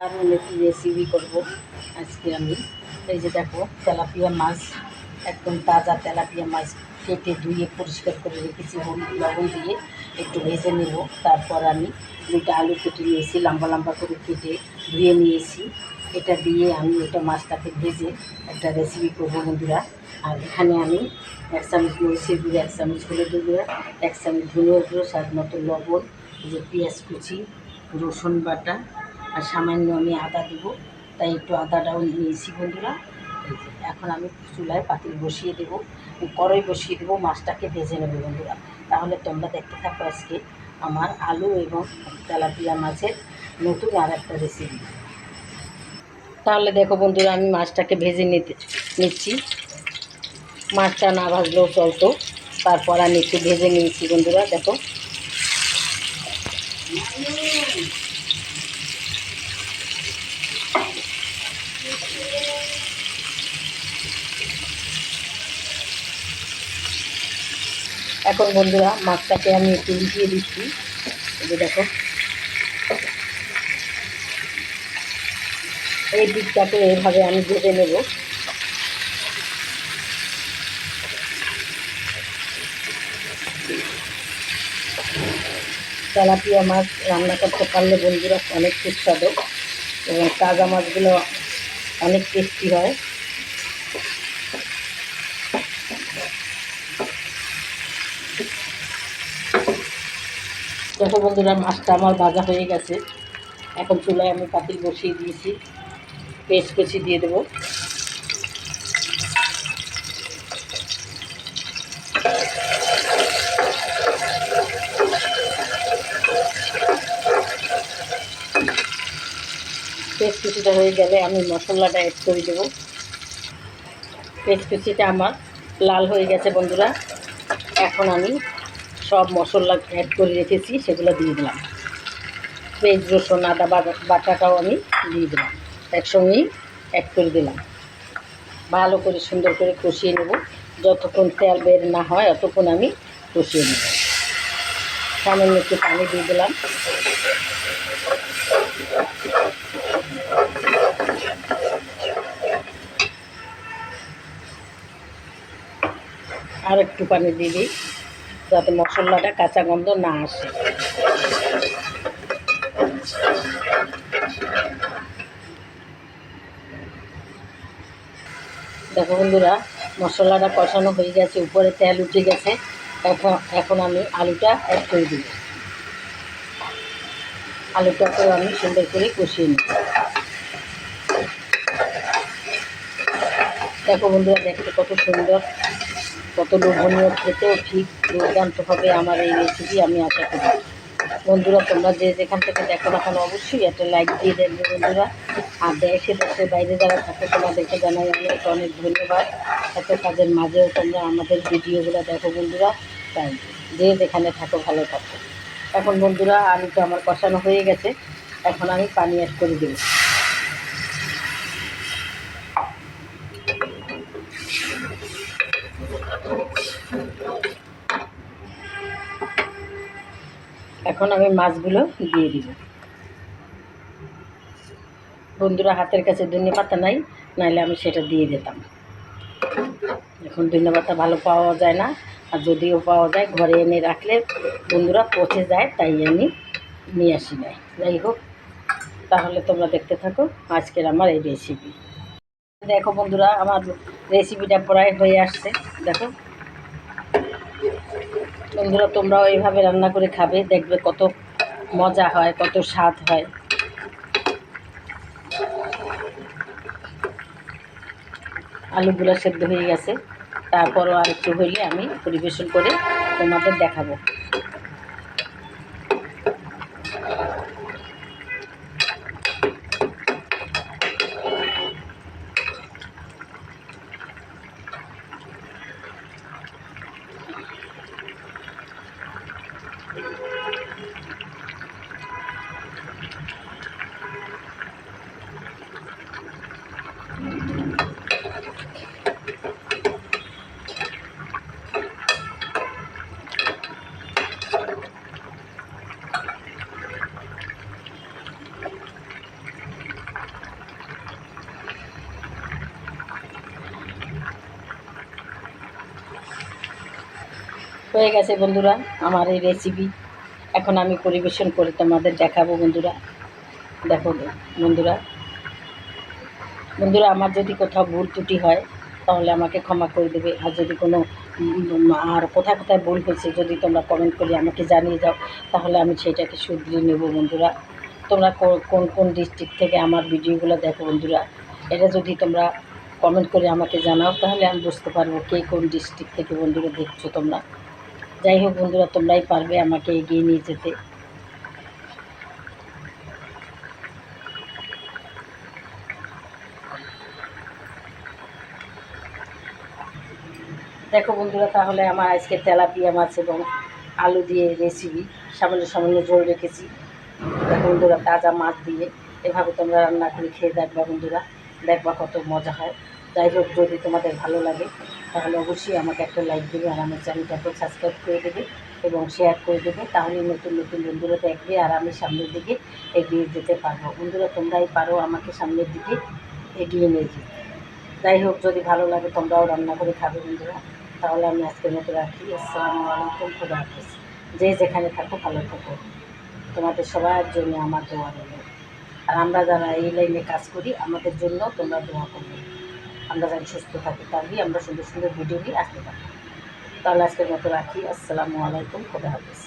দারুণ একটি রেসিপি করব আজকে আমি। এই যে দেখো, তেলাপিয়া মাছ, একদম তাজা তেলাপিয়া মাছ কেটে ধুয়ে পরিষ্কার করে রেখেছি, হলুদ, লবণ দিয়ে একটু ভেজে নেব। তারপর আমি দুইটা আলু কেটে নিয়েছি, লম্বা লম্বা করে কেটে ধুয়ে নিয়েছি। এটা দিয়ে আমি এটা মাছটাকে ভেজে একটা রেসিপি করব বন্ধুরা। আর এখানে আমি এক চামচ মরিচের গুঁড়ো, এক চামচ হলুদের গুঁড়ো, এক চামচ ধনিয়ার গুঁড়ো, স্বাদ মতো লবণ যে পেঁয়াজ কুচি, রসুন বাটা আর সামান্য আমি আদা দেবো। তাই একটু আদাটাও নিয়েছি বন্ধুরা। এখন আমি চুলায় পাতিল বসিয়ে দেবো। কড়াই বসিয়ে দেবো, মাছটাকে ভেজে নেব বন্ধুরা। তাহলে তোমরা দেখতে থাকো আজকে আমার আলু এবং তেলাপিয়া মাছের নতুন আর একটা রেসিপি তাহলে দেখো বন্ধুরা, আমি মাছটাকে ভেজে নিতে, নিচ্ছি। মাছটা না ভাজলেও চলতো। তারপর আমি একটু ভেজে নিয়েছি বন্ধুরা, দেখো। এখন বন্ধুরা মাছটাকে আমি একটু উল্টিয়ে দিচ্ছি। এই দেখো। এই দিকটাকে এইভাবে আমি ভেজে নেব। তেলাপিয়া মাছ রান্না করতে পারলে বন্ধুরা অনেক সুস্বাদু এবং তাজা মাছগুলো অনেক টেস্টি হয়। দেখো বন্ধুরা, মাছটা আমার ভাজা হয়ে গেছে। এখন চুলায় আমি পাতিল বসিয়ে দিয়েছি। পেস্ট কুচি দিয়ে দেবো। পেস্ট কুচিটা হয়ে গেলে আমি মশলাটা অ্যাড করে দেবো। পেস্ট কুচিটা আমার লাল হয়ে গেছে বন্ধুরা। এখন আমি সব মশলা অ্যাড করে রেখেছি, সেগুলো দিয়ে দিলাম। পেঁয়াজ রসুন, আদা, বাটা- বাটাটাও আমি দিয়ে দিলাম। একসঙ্গেই অ্যাড করে দিলাম। ভালো করে সুন্দর করে কষিয়ে নেব। যতক্ষণ তেল বের না হয়, অতক্ষণ আমি কষিয়ে নেব। সামান্য একটু পানি দিয়ে দিলাম। আর একটু পানি দিয়ে দিই। যাতে মশলাটা কাঁচা গন্ধ না আসে। দেখো বন্ধুরা, মশলাটা কষানো হয়ে গেছে, উপরে তেল উঠে গেছে। এখন এখন আমি আলুটা অ্যাড করে দিব। আলুটাকেও আমি সুন্দর করে কষিয়ে নিই দেখো বন্ধুরা, দেখতে কত সুন্দর। কত লোভনীয় খেতেও ঠিক দুর্দান্ত হবে আমার এই রেসিপি আমি আশা করি। বন্ধুরা, তোমরা যে যেখান থেকে দেখো না কেন অবশ্যই একটা লাইক দিয়ে দেবে বন্ধুরা। আর দেশে দেশের বাইরে যারা থাকে, তোমাদেরকে জানাই অনেক অনেক ধন্যবাদ। এত কাজের মাঝেও তোমরা আমাদের ভিডিওগুলো দেখো বন্ধুরা। তাই যে যেখানে থাকো, ভালো থাকো। এখন বন্ধুরা, আলুটা আমার কষানো হয়ে গেছে। এখন আমি পানি অ্যাড করে দেবো। এখন আমি মাছগুলো দিয়ে দিব। বন্ধুরা হাতের কাছে ধনে পাতা নাই নাহলে আমি সেটা দিয়ে দিতাম। এখন ধনে পাতা ভালো পাওয়া যায় না, আর যদিও পাওয়া যায়, ঘরে এনে রাখলে বন্ধুরা পচে যায়, তাই আমি নিয়ে আসি নাই। যাই হোক, তাহলে তোমরা দেখতে থাকো আজকের আমার এই রেসিপি দেখো বন্ধুরা, আমার রেসিপিটা প্রায় হয়ে আসছে, দেখো। বন্ধুরা, তোমরাও এইভাবে রান্না করে খাবে, দেখবে কত মজা হয়, কত স্বাদ হয়। আলুগুলো সেদ্ধ হয়ে গেছে, তারপরও আর একটু হইলে আমি পরিবেশন করে তোমাদের দেখাবো। হয়ে গেছে বন্ধুরা, আমার এই রেসিপি এখন আমি পরিবেশন করে তোমাদের দেখাবো বন্ধুরা। দেখো বন্ধুরা। বন্ধুরা, আমার যদি কোথাও ভুল ত্রুটি হয়, তাহলে আমাকে ক্ষমা করে দেবে। আর যদি কোনো আর কোথায় কোথায় ভুল হয়েছে যদি তোমরা কমেন্ট করে আমাকে জানিয়ে যাও তাহলে আমি সেটাকে শুধরিয়ে নেব বন্ধুরা। তোমরা কোন কোন ডিস্ট্রিক্ট থেকে আমার ভিডিওগুলো দেখো বন্ধুরা? এটা যদি তোমরা কমেন্ট করে আমাকে জানাও, তাহলে আমি বুঝতে পারব কে কোন ডিস্ট্রিক্ট থেকে বন্ধুরা দেখছ তোমরা। যাই হোক বন্ধুরা, তোমরাই পারবে আমাকে এগিয়ে নিয়ে যেতে। দেখো বন্ধুরা, তাহলে আমার আজকে তেলাপিয়া মাছ এবং আলু দিয়ে রেসিপি সামান্য সামান্য ঝোল রেখেছি। দেখো বন্ধুরা, তাজা মাছ দিয়ে এভাবে তোমরা রান্না করে খেয়ে দেখবা বন্ধুরা। দেখবা কত মজা হয়। যাই হোক, যদি তোমাদের ভালো লাগে তাহলে অবশ্যই আমাকে একটা লাইক দেবে আর আমার চ্যানেলটাকে সাবস্ক্রাইব করে দেবে এবং শেয়ার করে দেবে। তাহলে নতুন নতুন বন্ধুরা দেখবে আর আমি সামনের দিকে এগিয়ে যেতে পারব। বন্ধুরা, তোমরাই পারো আমাকে সামনের দিকে এগিয়ে নিয়ে যেতে। যাই হোক, যদি ভালো লাগে তোমরাও রান্না করে খাবে বন্ধুরা। তাহলে আমি আজকের মতো রাখি। আসসালামু আলাইকুম, খুদা হাফিজ। যে যেখানে থাকো, ভালো থাকো। তোমাদের সবার জন্য আমার দোয়া রইল। আর আমরা যারা এই লাইনে কাজ করি, আমাদের জন্য তোমরা দোয়া করবে। আমরা যেন সুস্থ থাকি তাহলেই আমরা সুন্দর সুন্দর ভিডিও নিয়ে আসতে পারি তাহলে আজকের মতো রাখি। আসসালামু আলাইকুম। খুদা হাফিজ।